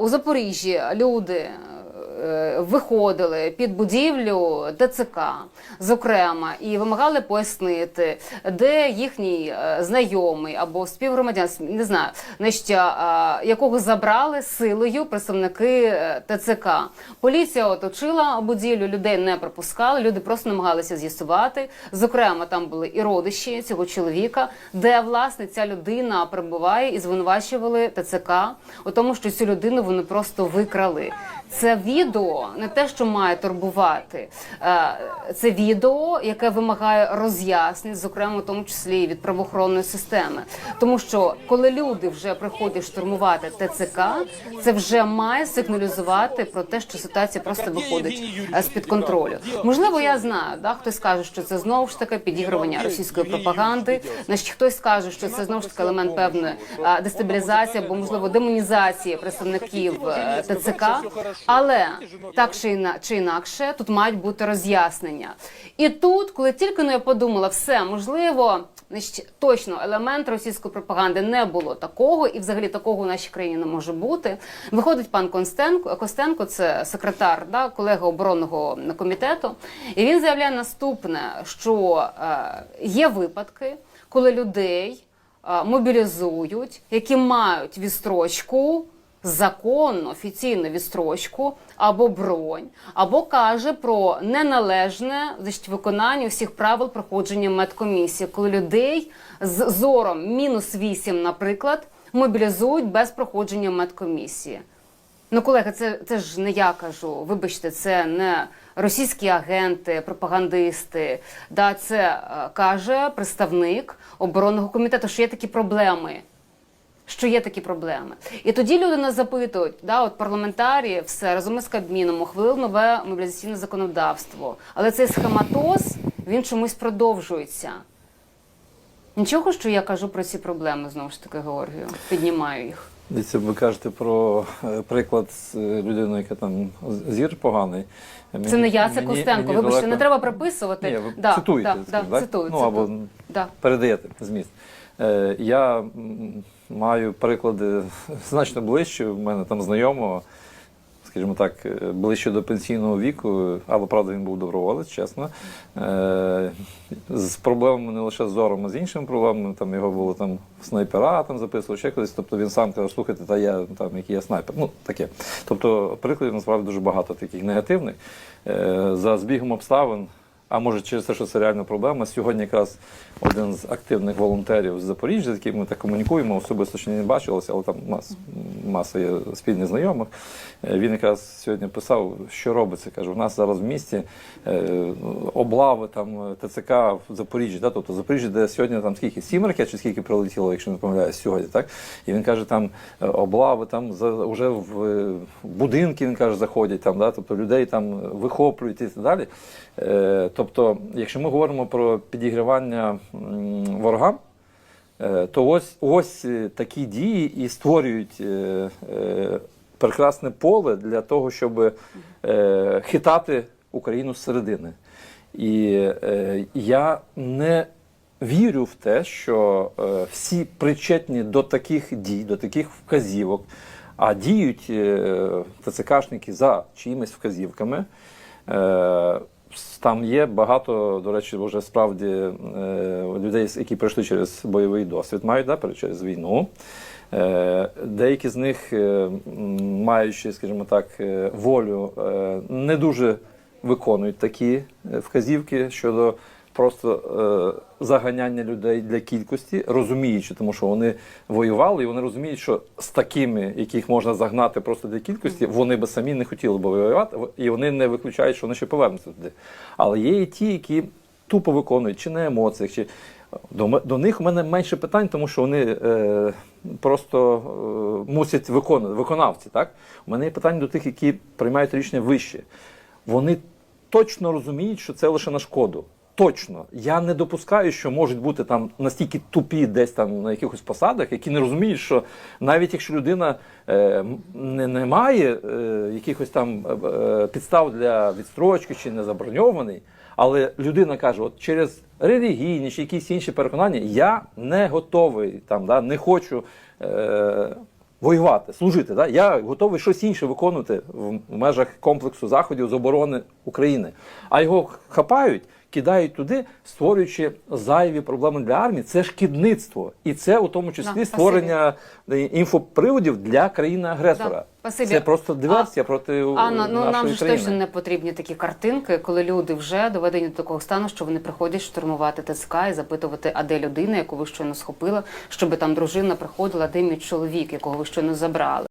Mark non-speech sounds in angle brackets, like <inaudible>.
У Запоріжжі люди виходили під будівлю ТЦК, зокрема, і вимагали пояснити, де їхній е, знайомий або співгромадян, не знаю, значить, а, якого забрали силою представники е, ТЦК. Поліція оточила будівлю, людей не пропускали, люди просто намагалися з'ясувати. Зокрема, там були і родичі цього чоловіка, де власне ця людина перебуває і звинувачували ТЦК у тому, що цю людину вони просто викрали. Це відео не те, що має турбувати. Е, Це відео, яке вимагає роз'яснень, зокрема, в тому числі і від правоохоронної системи. Тому що коли люди вже приходять штурмувати ТЦК, це вже має сигналізувати про те, що ситуація просто виходить е, з під контролю. Можливо, я знаю, да, хтось скаже, що це знову ж таки підігрування російської пропаганди. Значить, хтось скаже, що це знову ж таки елемент певної е, дестабілізації або можливо демонізації представників ТЦК. Але так чи іна- чи інакше, тут мають бути роз'яснення. І тут, коли тільки ну, я подумала, все можливо. Значить, точно елемент російської пропаганди не було такого, і взагалі такого в нашій країні не може бути. Виходить пан Костенко, Костенко, це секретар, да, колега оборонного комітету, і він заявляє наступне: що е, є випадки, коли людей е, мобілізують, які мають відстрочку законну офіційну відстрочку або бронь, або каже про неналежне значить, виконання всіх правил проходження медкомісії, коли людей з зором мінус 8, наприклад, мобілізують без проходження медкомісії. Ну, колеги, це, це ж не я кажу. Вибачте, це не російські агенти, пропагандисти. Да, це е, каже представник оборонного комітету, що є такі проблеми що є такі проблеми. І тоді люди нас запитують, да, от парламентарі все разом із Кабміном ухвалили нове мобілізаційне законодавство. Але цей схематоз він чомусь продовжується. Нічого, що я кажу про ці проблеми, знову ж таки, Георгію, піднімаю їх. Дивіться, ви кажете про е, приклад з е, людиною, яка там зір поганий. Це не я, це Мені- Костенко. мені Вибачте, далеко- не треба приписувати. Ні, ви да, цитуєте, да, скажімо, да, так? цитую, Ну, цитую. або Да. передаєте зміст. Е, я маю приклади <laughs> значно ближче. У мене там знайомого, скажімо так, е, ближче до пенсійного віку, але правда він був доброволець, чесно. Е, з проблемами не лише з зором, а з іншими проблемами. Там його було там снайпера, там записував ще колись. Тобто він сам каже, слухайте, та я там який я снайпер. Ну таке. Тобто прикладів насправді дуже багато таких негативних. Е, за збігом обставин. А може через те, що це реальна проблема. Сьогодні якраз один з активних волонтерів з Запоріжжя, з яким ми так комунікуємо, особисто ще не бачилися, але там мас, маса є спільних знайомих. Е, Він якраз сьогодні писав, що робиться. Каже, у нас зараз в місті е, облави там ТЦК в Запоріжжі, да? тобто Запоріжжя, де сьогодні там скільки сім ракет чи скільки прилетіло, якщо не помиляюсь, сьогодні, так? І він каже, там е, облави там вже в е, будинки, він каже, заходять там, да? тобто людей там вихоплюють і так далі. Тобто, якщо ми говоримо про підігрівання ворогам, е, то ось ось е, такі дії і створюють е, прекрасне поле для того, щоб хитати Україну зсередини. І я не вірю в те, що е, всі причетні до таких дій, до таких вказівок, а діють е, ТЦКшники за чиїмись вказівками. Е, там є багато, до речі, вже справді е, людей, які пройшли через бойовий досвід, мають да, через війну. Е, Деякі з них, е, маючи, скажімо так, волю, не дуже виконують такі вказівки щодо просто е, заганяння людей для кількості, розуміючи, тому що вони воювали, і вони розуміють, що з такими, яких можна загнати просто для кількості, вони би самі не хотіли би воювати, і вони не виключають, що вони ще повернуться туди. Але є і ті, які тупо виконують, чи на емоціях, чи до, до них у мене менше питань, тому що вони е, просто е, мусять виконувати, виконавці. Так? У мене є питання до тих, які приймають рішення вище. Вони точно розуміють, що це лише на шкоду. Точно. Я не допускаю, що можуть бути там настільки тупі десь там на якихось посадах, які не розуміють, що навіть якщо людина е, не, не має е, якихось там е, е, підстав для відстрочки чи не заброньований, але людина каже, от через релігійні чи якісь інші переконання я не готовий там, да, не хочу. Е, воювати, служити. Да? Я готовий щось інше виконувати в, в межах комплексу заходів з оборони України. А його хапають, кидають туди, створюючи зайві проблеми для армії. Це шкідництво. І це у тому числі Да, створення е, інфоприводів для країни-агресора. Да, це просто диверсія проти Анна, ну нашої нам ж точно не потрібні такі картинки, коли люди вже доведені до такого стану, що вони приходять штурмувати ТЦК і запитувати, а де людина, яку ви щойно схопили, щоб там дружина приходила, де мій чоловік, якого ви щойно забрали.